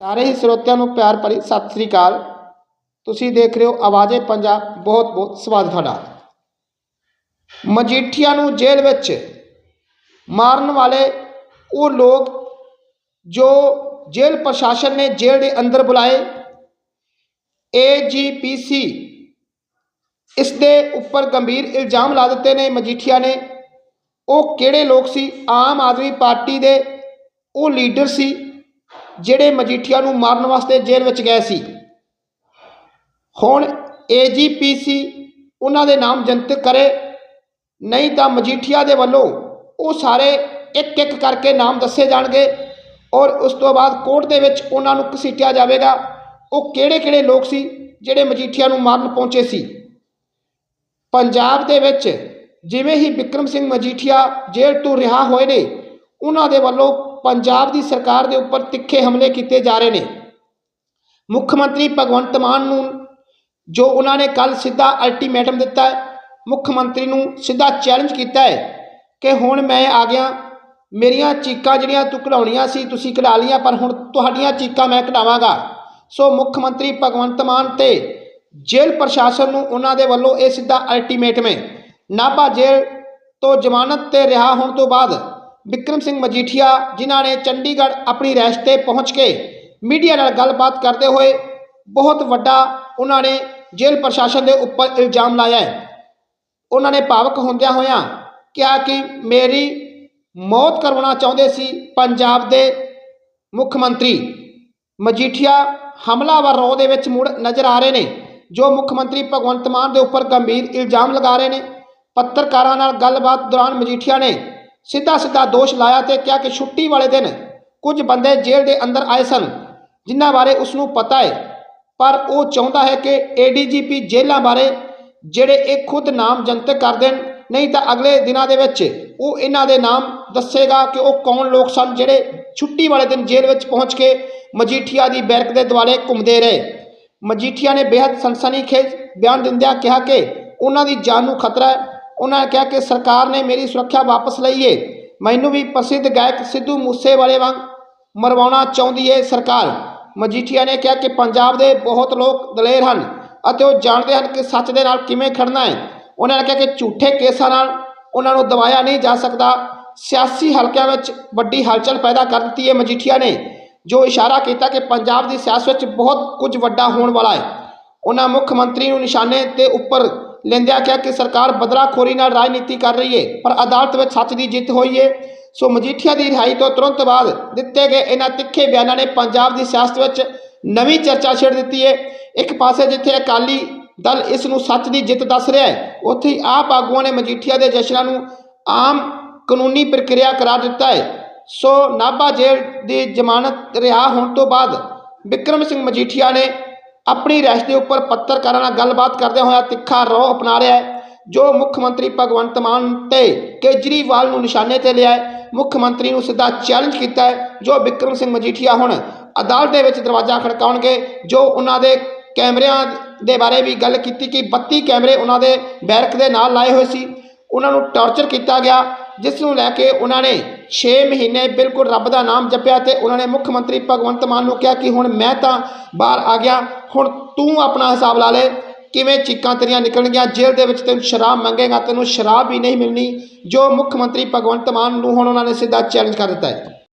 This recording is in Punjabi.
ਸਾਰੇ ਹੀ ਸਰੋਤਿਆਂ ਨੂੰ ਪਿਆਰ ਭਰੀ ਸਤਿ ਸ੍ਰੀ ਅਕਾਲ। ਤੁਸੀਂ ਦੇਖ ਰਹੇ ਹੋ ਆਵਾਜ਼ੇ ਪੰਜਾਬ, ਬਹੁਤ ਬਹੁਤ ਸਵਾਗਤ ਤੁਹਾਡਾ। ਮਜੀਠੀਆ ਨੂੰ ਜੇਲ੍ਹ ਵਿੱਚ ਮਾਰਨ ਵਾਲੇ ਉਹ ਲੋਕ ਜੋ ਜੇਲ੍ਹ ਪ੍ਰਸ਼ਾਸਨ ਨੇ ਜੇਲ੍ਹ ਦੇ ਅੰਦਰ ਬੁਲਾਏ ਏਜੀਪੀਸੀ ਇਸ ਦੇ ਉੱਪਰ ਗੰਭੀਰ ਇਲਜ਼ਾਮ ਲਾ ਦਿੱਤੇ ਨੇ ਮਜੀਠੀਆ ਨੇ। ਉਹ ਕਿਹੜੇ ਲੋਕ ਸੀ? ਆਮ ਆਦਮੀ ਪਾਰਟੀ ਦੇ ਉਹ ਲੀਡਰ ਸੀ। ਜਿਹੜੇ ਮਜੀਠੀਆ ਨੂੰ ਮਾਰਨ ਵਾਸਤੇ ਜੇਲ੍ਹ ਵਿੱਚ ਗਏ ਸੀ। ਹੁਣ ਏਜੀਪੀਸੀ ਉਹਨਾਂ ਦੇ ਨਾਮ ਜਨਤਕ ਕਰੇ, ਨਹੀਂ ਤਾਂ ਮਜੀਠੀਆ ਦੇ ਵੱਲੋਂ ਉਹ ਸਾਰੇ ਇੱਕ ਇੱਕ ਕਰਕੇ ਨਾਮ ਦੱਸੇ ਜਾਣਗੇ ਔਰ ਉਸ ਤੋਂ ਬਾਅਦ ਕੋਰਟ ਦੇ ਵਿੱਚ ਉਹਨਾਂ ਨੂੰ ਘਸੀਟਿਆ ਜਾਵੇਗਾ। ਉਹ ਕਿਹੜੇ ਕਿਹੜੇ ਲੋਕ ਸੀ ਜਿਹੜੇ ਮਜੀਠੀਆ ਨੂੰ ਮਾਰਨ ਪਹੁੰਚੇ ਸੀ? ਪੰਜਾਬ ਦੇ ਵਿੱਚ ਜਿਵੇਂ ਹੀ ਵਿਕਰਮ ਸਿੰਘ ਮਜੀਠੀਆ ਜੇਲ੍ਹ ਤੋਂ ਰਿਹਾ ਹੋਏ ਨੇ, ਉਹਨਾਂ ਦੇ ਵੱਲੋਂ ਪੰਜਾਬ ਦੀ ਸਰਕਾਰ ਦੇ ਉੱਪਰ ਤਿੱਖੇ ਹਮਲੇ ਕੀਤੇ ਜਾ ਰਹੇ ਨੇ। ਮੁੱਖ ਮੰਤਰੀ ਭਗਵੰਤ ਮਾਨ ਨੂੰ ਜੋ ਉਹਨਾਂ ਨੇ ਕੱਲ ਸਿੱਧਾ ਅਲਟੀਮੇਟਮ ਦਿੱਤਾ ਹੈ, ਮੁੱਖ ਮੰਤਰੀ ਨੂੰ ਸਿੱਧਾ ਚੈਲੰਜ ਕੀਤਾ ਹੈ ਕਿ ਹੁਣ ਮੈਂ ਆ ਗਿਆ, ਮੇਰੀਆਂ ਚੀਕਾਂ ਜਿਹੜੀਆਂ ਤੂੰ ਕਢਾਉਣੀਆਂ ਸੀ ਤੁਸੀਂ ਕਢਾ ਲੀਆਂ ਪਰ ਹੁਣ ਤੁਹਾਡੀਆਂ ਚੀਕਾਂ ਮੈਂ ਕਢਾਵਾਂਗਾ। ਸੋ ਮੁੱਖ ਮੰਤਰੀ ਭਗਵੰਤ ਮਾਨ ਤੇ ਜੇਲ੍ਹ ਪ੍ਰਸ਼ਾਸਨ ਨੂੰ ਉਹਨਾਂ ਦੇ ਵੱਲੋਂ ਇਹ ਸਿੱਧਾ ਅਲਟੀਮੇਟਮ ਹੈ। ਨਾਭਾ ਜੇਲ੍ਹ ਤੋਂ ਜ਼ਮਾਨਤ ਤੇ ਰਿਹਾ ਹੋਣ ਤੋਂ ਬਾਅਦ ਵਿਕਰਮ ਸਿੰਘ ਮਜੀਠੀਆ, ਜਿਨ੍ਹਾਂ ਨੇ ਚੰਡੀਗੜ੍ਹ ਆਪਣੀ ਰਹਿਸ਼ ਤੇ ਪਹੁੰਚ ਕੇ ਮੀਡੀਆ ਨਾਲ ਗੱਲਬਾਤ ਕਰਦੇ ਹੋਏ ਬਹੁਤ ਵੱਡਾ ਉਹਨਾਂ ਨੇ ਜੇਲ੍ਹ ਪ੍ਰਸ਼ਾਸਨ ਦੇ ਉੱਪਰ ਇਲਜ਼ਾਮ ਲਾਇਆ ਹੈ। ਉਹਨਾਂ ਨੇ ਭਾਵਕ ਹੁੰਦਿਆਂ ਹੋਇਆਂ ਕਿਹਾ ਕਿ ਮੇਰੀ ਮੌਤ ਕਰਵਾਉਣਾ ਚਾਹੁੰਦੇ ਸੀ ਪੰਜਾਬ ਦੇ ਮੁੱਖ ਮੰਤਰੀ। ਮਜੀਠੀਆ ਹਮਲਾਵਰ ਰੋਹ ਦੇ ਵਿੱਚ ਮੁੜ ਨਜ਼ਰ ਆ ਰਹੇ ਨੇ, ਜੋ ਮੁੱਖ ਮੰਤਰੀ ਭਗਵੰਤ ਮਾਨ ਦੇ ਉੱਪਰ ਗੰਭੀਰ ਇਲਜ਼ਾਮ ਲਗਾ ਰਹੇ ਨੇ। ਪੱਤਰਕਾਰਾਂ ਨਾਲ ਗੱਲਬਾਤ ਦੌਰਾਨ ਮਜੀਠੀਆ ਨੇ ਸਿੱਧਾ ਸਿੱਧਾ ਦੋਸ਼ ਲਾਇਆ ਤੇ ਕਿਹਾ ਕਿ ਛੁੱਟੀ ਵਾਲੇ ਦਿਨ ਕੁਝ ਬੰਦੇ ਜੇਲ੍ਹ ਦੇ ਅੰਦਰ ਆਏ ਸਨ, ਜਿਨ੍ਹਾਂ ਬਾਰੇ ਉਸ ਨੂੰ ਪਤਾ ਹੈ। ਪਰ ਉਹ ਚਾਹੁੰਦਾ ਹੈ ਕਿ ਏਡੀਜੀਪੀ ਜੇਲ੍ਹਾਂ ਬਾਰੇ ਜਿਹੜੇ ਇਹ ਖੁਦ ਨਾਮ ਜਨਤਕ ਕਰ ਦੇਣ, ਨਹੀਂ ਤਾਂ ਅਗਲੇ ਦਿਨਾਂ ਦੇ ਵਿੱਚ ਉਹ ਇਹਨਾਂ ਦੇ ਨਾਮ ਦੱਸੇਗਾ ਕਿ ਉਹ ਕੌਣ ਲੋਕ ਸਨ ਜਿਹੜੇ ਛੁੱਟੀ ਵਾਲੇ ਦਿਨ ਜੇਲ੍ਹ ਵਿੱਚ ਪਹੁੰਚ ਕੇ ਮਜੀਠੀਆ ਦੀ ਬੈਰਕ ਦੇ ਦੁਆਲੇ ਘੁੰਮਦੇ ਰਹੇ। ਮਜੀਠੀਆ ਨੇ ਬੇहद ਸਨਸਨੀਖੇਜ ਬਿਆਨ ਦਿੰਦਿਆਂ ਕਿਹਾ ਕਿ ਉਹਨਾਂ ਦੀ ਜਾਨ ਨੂੰ ਖਤਰਾ ਹੈ। ਉਹਨਾਂ ਨੇ ਕਿਹਾ ਕਿ ਸਰਕਾਰ ਨੇ ਮੇਰੀ ਸੁਰੱਖਿਆ ਵਾਪਸ ਲਈ ਏ। ਮੈਨੂੰ ਵੀ ਪ੍ਰਸਿੱਧ ਗਾਇਕ ਸਿੱਧੂ ਮੂਸੇਵਾਲੇ ਵਾਂਗ ਮਰਵਾਉਣਾ ਚਾਹੁੰਦੀ ਏ ਸਰਕਾਰ। ਮਜੀਠੀਆ ਨੇ ਕਿਹਾ ਕਿ ਪੰਜਾਬ ਦੇ ਬਹੁਤ ਲੋਕ ਦਲੇਰ ਹਨ ਅਤੇ ਉਹ ਜਾਣਦੇ ਹਨ ਕਿ ਸੱਚ ਦੇ ਨਾਲ ਕਿਵੇਂ ਖੜਨਾ ਹੈ ਉਹਨਾਂ ਨੇ ਕਿਹਾ ਕਿ ਝੂਠੇ ਕੇਸਾਂ ਨਾਲ ਉਹਨਾਂ ਨੂੰ ਦਬਾਇਆ ਨਹੀਂ ਜਾ ਸਕਦਾ। ਸਿਆਸੀ ਹਲਕਿਆਂ ਵਿੱਚ ਵੱਡੀ ਹਲਚਲ ਪੈਦਾ ਕਰ ਦਿੱਤੀ ਹੈ ਮਜੀਠੀਆ ਨੇ, ਜੋ ਇਸ਼ਾਰਾ ਕੀਤਾ ਕਿ ਪੰਜਾਬ ਦੀ ਸਿਆਸਤ ਵਿੱਚ ਬਹੁਤ ਕੁਝ ਵੱਡਾ ਹੋਣ ਵਾਲਾ ਹੈ ਉਹਨਾਂ ਮੁੱਖ ਮੰਤਰੀ ਨੂੰ ਨਿਸ਼ਾਨੇ ਤੇ ਉੱਪਰ ਲੈਂਦਿਆਂ ਕਿਹਾ ਕਿ ਸਰਕਾਰ ਬਦਲਾਖੋਰੀ ਨਾਲ ਰਾਜਨੀਤੀ ਕਰ ਰਹੀ ਹੈ ਪਰ ਅਦਾਲਤ ਵਿੱਚ ਸੱਚ ਦੀ ਜਿੱਤ ਹੋਈ ਹੈ ਸੋ ਮਜੀਠੀਆ ਦੀ ਰਿਹਾਈ ਤੋਂ ਤੁਰੰਤ ਬਾਅਦ ਦਿੱਤੇ ਗਏ ਇਹਨਾਂ ਤਿੱਖੇ ਬਿਆਨਾਂ ਨੇ ਪੰਜਾਬ ਦੀ ਸਿਆਸਤ ਵਿੱਚ ਨਵੀਂ ਚਰਚਾ ਛੇੜ ਦਿੱਤੀ ਹੈ ਇੱਕ ਪਾਸੇ ਜਿੱਥੇ ਅਕਾਲੀ ਦਲ ਇਸ ਨੂੰ ਸੱਚ ਦੀ ਜਿੱਤ ਦੱਸ ਰਿਹਾ ਹੈ ਉੱਥੇ ਹੀ ਆਪ ਆਗੂਆਂ ਨੇ ਮਜੀਠੀਆ ਦੇ ਜਸ਼ਨਾਂ ਨੂੰ ਆਮ ਕਾਨੂੰਨੀ ਪ੍ਰਕਿਰਿਆ ਕਰਾਰ ਦਿੱਤਾ ਹੈ ਸੋ ਨਾਭਾ ਜੇਲ੍ਹ ਦੀ ਜ਼ਮਾਨਤ ਰਿਹਾ ਹੋਣ ਤੋਂ ਬਾਅਦ ਵਿਕਰਮ ਸਿੰਘ ਮਜੀਠੀਆ ਨੇ ਆਪਣੀ ਰਹਿਸ਼ ਦੇ ਉੱਪਰ ਪੱਤਰਕਾਰਾਂ ਨਾਲ ਗੱਲਬਾਤ ਕਰਦੇ ਹੋਇਆ ਤਿੱਖਾ ਰੋਹ ਅਪਣਾ ਰਿਹਾ ਹੈ, ਜੋ ਮੁੱਖ ਮੰਤਰੀ ਭਗਵੰਤ ਮਾਨ ਤੇ ਕੇਜਰੀਵਾਲ ਨੂੰ ਨਿਸ਼ਾਨੇ ਤੇ ਲਿਆ ਹੈ। ਮੁੱਖ ਮੰਤਰੀ ਨੂੰ ਸਿੱਧਾ ਚੈਲੰਜ ਕੀਤਾ ਹੈ, ਜੋ ਵਿਕਰਮ ਸਿੰਘ ਮਜੀਠੀਆ ਹੁਣ ਅਦਾਲਤ ਦੇ ਵਿੱਚ ਦਰਵਾਜ਼ਾ ਖੜਕਾਉਣਗੇ, ਜੋ ਉਹਨਾਂ ਦੇ ਕੈਮਰਿਆਂ ਦੇ ਬਾਰੇ ਵੀ ਗੱਲ ਕੀਤੀ ਕਿ 32 ਕੈਮਰੇ ਉਹਨਾਂ ਦੇ ਬੈਰਕ ਦੇ ਨਾਲ ਲਾਏ ਹੋਏ ਸੀ। ਉਹਨਾਂ ਨੂੰ ਟਾਰਚਰ ਕੀਤਾ ਗਿਆ। ਜਿਸ ਨੂੰ ਲੈ ਕੇ ਉਹਨਾਂ ਨੇ 6 ਮਹੀਨੇ ਬਿਲਕੁਲ ਰੱਬ ਦਾ ਨਾਮ ਜਪਿਆ ਤੇ ਉਹਨਾਂ ਨੇ ਮੁੱਖ ਮੰਤਰੀ ਭਗਵੰਤ ਮਾਨ ਨੂੰ ਕਿਹਾ ਕਿ ਹੁਣ ਮੈਂ ਤਾਂ ਬਾਹਰ ਆ ਗਿਆ, ਹੁਣ ਤੂੰ ਆਪਣਾ ਹਿਸਾਬ ਲਾ ਲੈ, ਕਿਵੇਂ ਚੀਕਾਂ ਤੇਰੀਆਂ ਨਿਕਲਣਗੀਆਂ, ਜੇਲ੍ਹ ਦੇ ਵਿੱਚ ਤੈਨੂੰ ਸ਼ਰਾਬ ਮੰਗੇਗਾ, ਤੈਨੂੰ ਸ਼ਰਾਬ ਵੀ ਨਹੀਂ ਮਿਲਣੀ, ਜੋ ਮੁੱਖ ਮੰਤਰੀ ਭਗਵੰਤ ਮਾਨ ਨੂੰ ਹੁਣ ਉਹਨਾਂ ਨੇ ਸਿੱਧਾ ਚੈਲੰਜ ਕਰ ਦਿੱਤਾ ਹੈ।